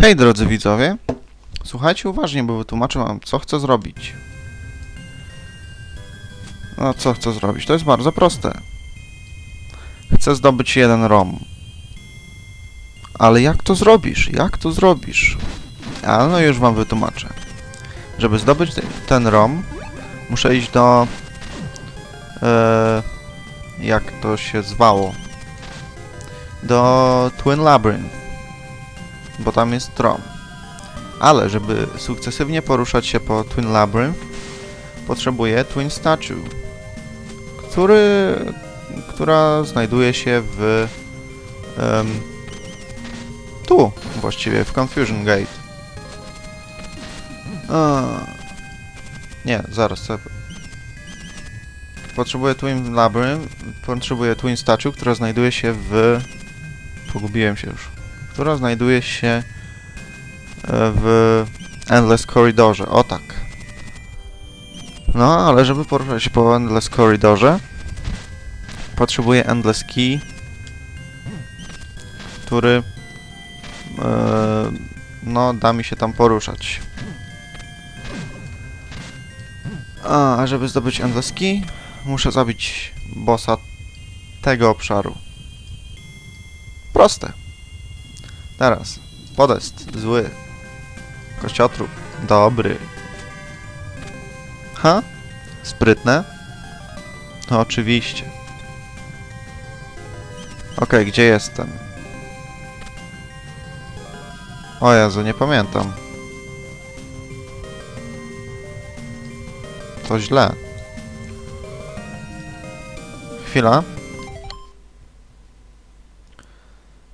Hej drodzy widzowie, słuchajcie uważnie, bo wytłumaczę wam, co chcę zrobić. No, co chcę zrobić? To jest bardzo proste. Chcę zdobyć jeden ROM. Ale jak to zrobisz? Jak to zrobisz? A no już wam wytłumaczę. Żeby zdobyć te- ten ROM, muszę iść do... E, jak to się zwało? Do Twin Labyrinth bo tam jest tron. Ale żeby sukcesywnie poruszać się po Twin Labyrinth, potrzebuję Twin Statue, który, która znajduje się w em, tu właściwie, w Confusion Gate. A, nie, zaraz, co- Potrzebuję Twin Labyrinth, potrzebuję Twin Statue, która znajduje się w... Pogubiłem się już która znajduje się e, w Endless Corridorze. O tak. No, ale żeby poruszać się po Endless Corridorze, potrzebuję Endless Key, który e, no, da mi się tam poruszać. A, a żeby zdobyć Endless Key, muszę zabić bossa tego obszaru. Proste. Teraz. Podest. Zły. Kościotrup. Dobry. Ha? Sprytne? No oczywiście. Okej, gdzie jestem? O Jezu, nie pamiętam. To źle. Chwila.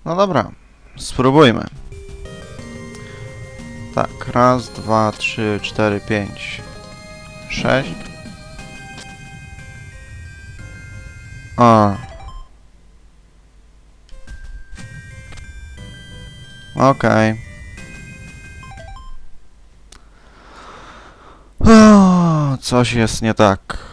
No dobra. Spróbujmy. Tak, raz, dwa, trzy, cztery, pięć, sześć. A. Okej. O, Coś jest nie tak.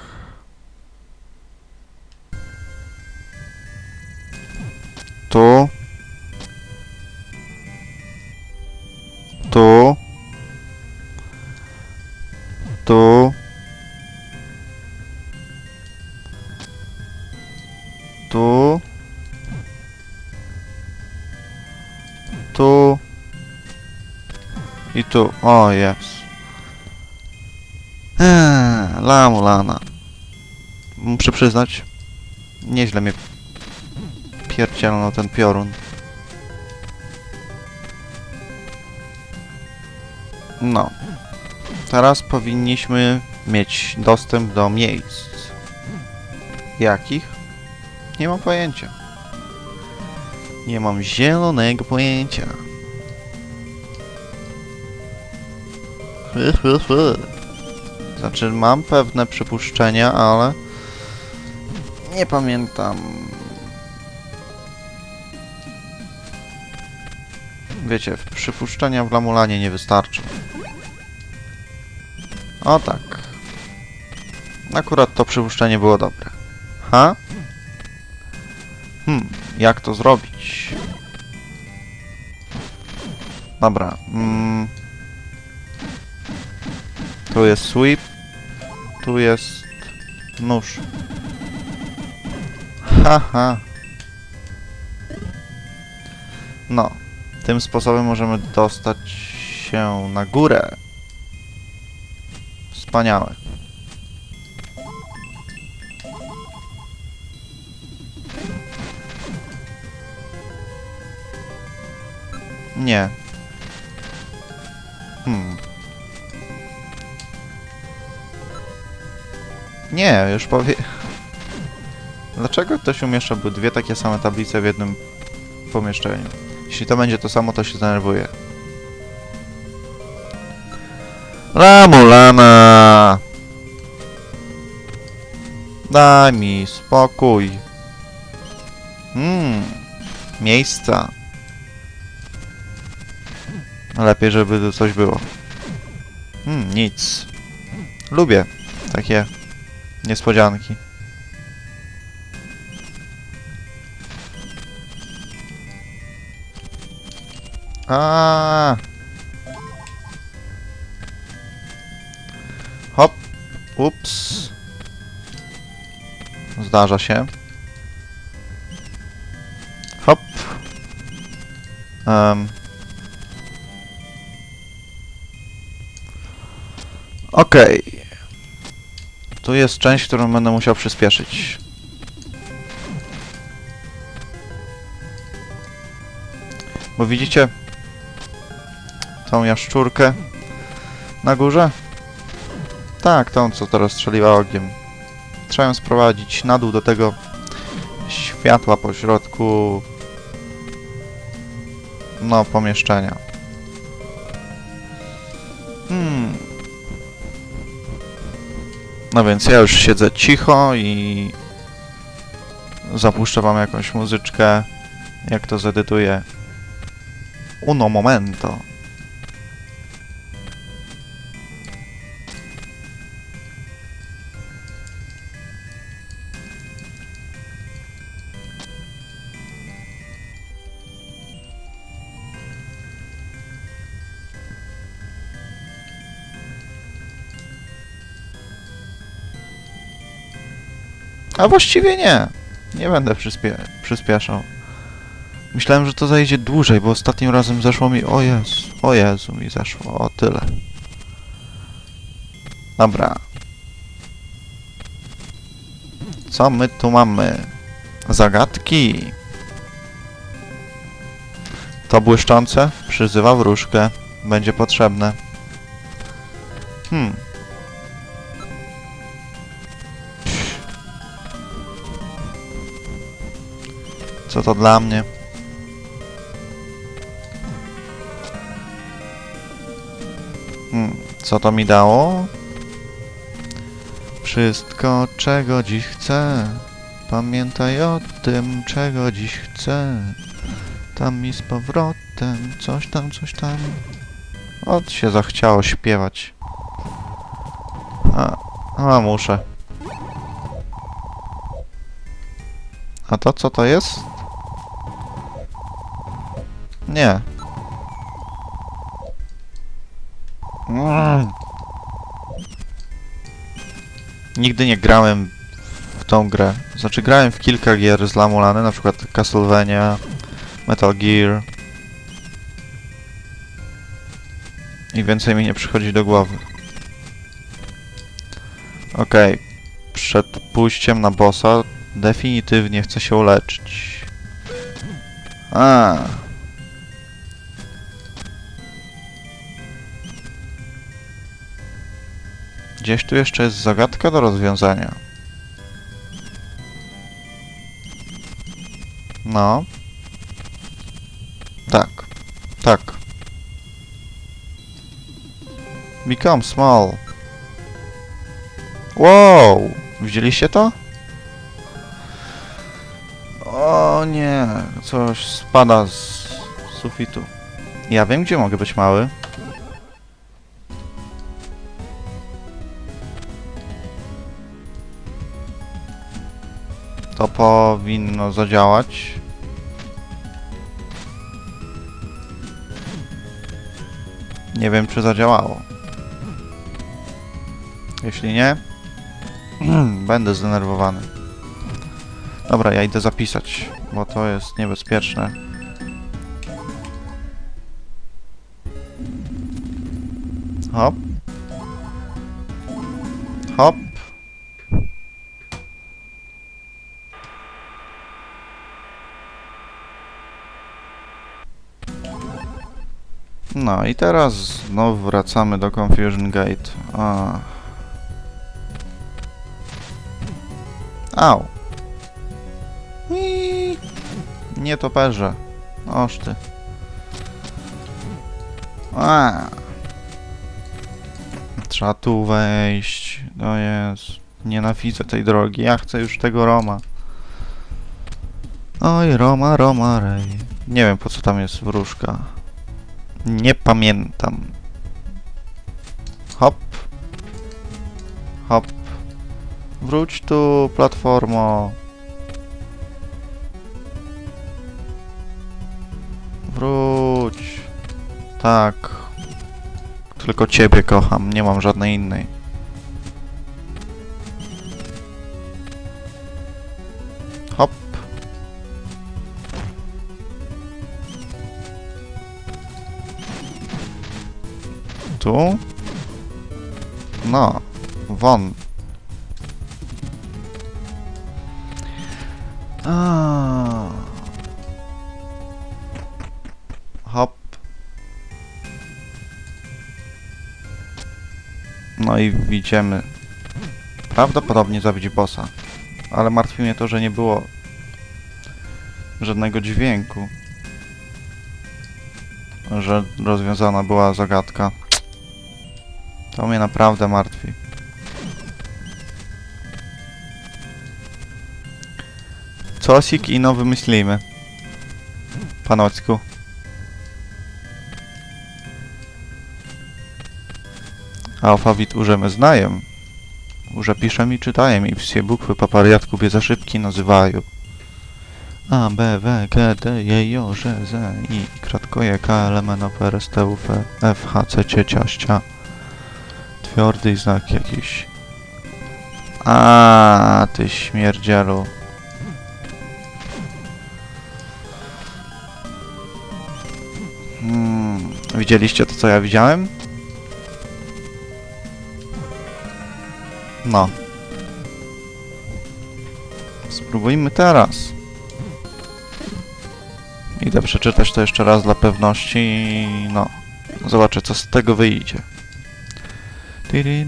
I tu. O, jest. Eee, Lamulana. Muszę przyznać, nieźle mnie pierdzielno ten piorun. No. Teraz powinniśmy mieć dostęp do miejsc. Jakich? Nie mam pojęcia. Nie mam zielonego pojęcia. Znaczy, mam pewne przypuszczenia, ale nie pamiętam. Wiecie, przypuszczenia w Lamulanie nie wystarczą. O tak. Akurat to przypuszczenie było dobre. Ha? Hmm, jak to zrobić? Dobra. Mm. Tu jest sweep. Tu jest nóż. Haha. No. Tym sposobem możemy dostać się na górę. Wspaniałe. Nie. Hmm. Nie, już powie... Dlaczego ktoś umieszczałby dwie takie same tablice w jednym pomieszczeniu? Jeśli to będzie to samo, to się zdenerwuję. Ramulana! Daj mi spokój. Mmm, miejsca. Lepiej, żeby coś było. Hmm, nic. Lubię takie niespodzianki. A. Hop. Ups. Zdarza się. Hop. Um. Okej. Tu jest część, którą będę musiał przyspieszyć. Bo widzicie tą jaszczurkę na górze? Tak, tą, co teraz strzeliła ogniem. Trzeba ją sprowadzić na dół do tego światła po środku no, pomieszczenia. Hmm. No więc ja już siedzę cicho i zapuszczę wam jakąś muzyczkę, jak to zedytuję. Uno momento. A właściwie nie. Nie będę przyspie przyspieszał. Myślałem, że to zajdzie dłużej, bo ostatnim razem zeszło mi... O Jezu, o Jezu mi zeszło, o tyle. Dobra. Co my tu mamy? Zagadki. To błyszczące przyzywa wróżkę. Będzie potrzebne. Hmm. Co to dla mnie? Hmm, co to mi dało? Wszystko, czego dziś chcę. Pamiętaj o tym, czego dziś chcę. Tam mi z powrotem, coś tam, coś tam. Od się zachciało śpiewać. A, a muszę. A to co to jest? Nie. Mm. Nigdy nie grałem w tą grę. Znaczy grałem w kilka gier z Lamulany, na przykład Castlevania, Metal Gear. I więcej mi nie przychodzi do głowy. Okej. Przed pójściem na bossa definitywnie chcę się uleczyć. A. Gdzieś tu jeszcze jest zagadka do rozwiązania. No. Tak. Tak. Become small. Wow! Widzieliście to? O nie, coś spada z sufitu. Ja wiem, gdzie mogę być mały. Powinno zadziałać. Nie wiem, czy zadziałało. Jeśli nie, będę zdenerwowany. Dobra, ja idę zapisać, bo to jest niebezpieczne. Hop. Hop. No i teraz znowu wracamy do Confusion Gate. A. Au. I... Nie toperze. Oż ty. A. Trzeba tu wejść. To jest. Nienawidzę tej drogi. Ja chcę już tego Roma. Oj, Roma, Roma, rej. Nie wiem po co tam jest wróżka. Nie pamiętam. Hop. Hop. Wróć tu, platformo. Wróć. Tak. Tylko ciebie kocham, nie mam żadnej innej. Tu? No, won. Hop. No i widzimy. Prawdopodobnie zabić bossa. Ale martwi mnie to, że nie było żadnego dźwięku. Że rozwiązana była zagadka. To mnie naprawdę martwi. Cosik i no wymyślimy. Panocku. Alfawit urzemy znajem. Urze piszem i czytajem i psie bukwy papariatków je za szybki nazywają. A, B, W, G, D, e, J, J, Ż, Z, I, kratkoje, K, L, M, N, O, P, R, S, T, U, F, F, H, C, C, Cia, Cia ciaścia. Twardy znak jakiś. A, ty śmierdzielu. Hmm, widzieliście to, co ja widziałem? No. Spróbujmy teraz. Idę przeczytać to jeszcze raz dla pewności i no. Zobaczę, co z tego wyjdzie. Dyry.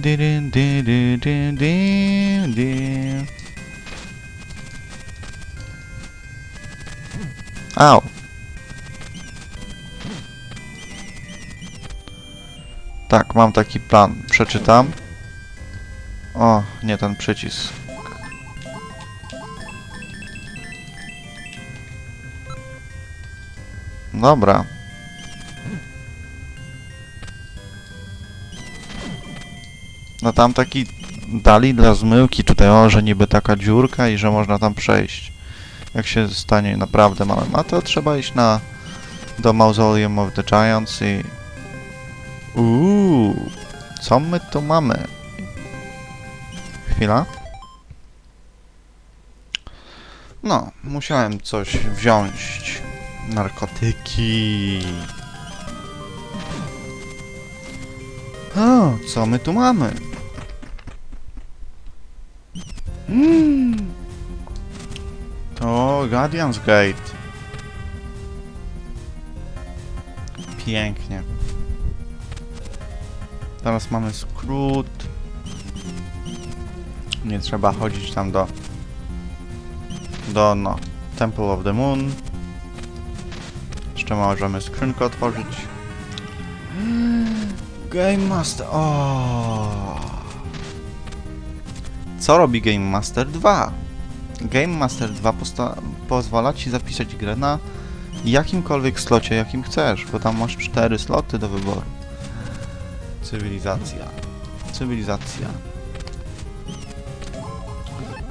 Tak, mam taki plan. Przeczytam. O, nie ten przycisk. Dobra. No tam taki dali dla zmyłki tutaj, o, że niby taka dziurka i że można tam przejść. Jak się stanie naprawdę małym. A to trzeba iść na do Mausoleum of the Giants i... Uuu, co my tu mamy? Chwila. No, musiałem coś wziąć. Narkotyki. O, co my tu mamy? Mm. To Guardian's Gate. Pięknie. Teraz mamy skrót. Nie trzeba chodzić tam do... Do, no, Temple of the Moon. Jeszcze możemy skrzynkę otworzyć. Game Master... O. Co robi Game Master 2? Game Master 2 posta- pozwala ci zapisać grę na jakimkolwiek slocie, jakim chcesz, bo tam masz cztery sloty do wyboru. Cywilizacja. Cywilizacja.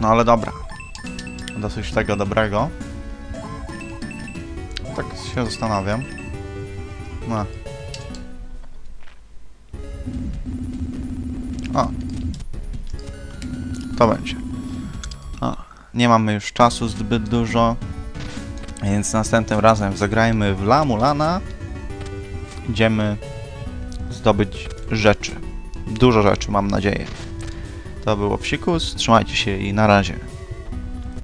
No ale dobra. Dosyć tego dobrego. Tak się zastanawiam. No. O. To będzie. Nie mamy już czasu zbyt dużo. Więc następnym razem zagrajmy w La Mulana. Idziemy zdobyć rzeczy. Dużo rzeczy, mam nadzieję. To było Psikus. Trzymajcie się i na razie.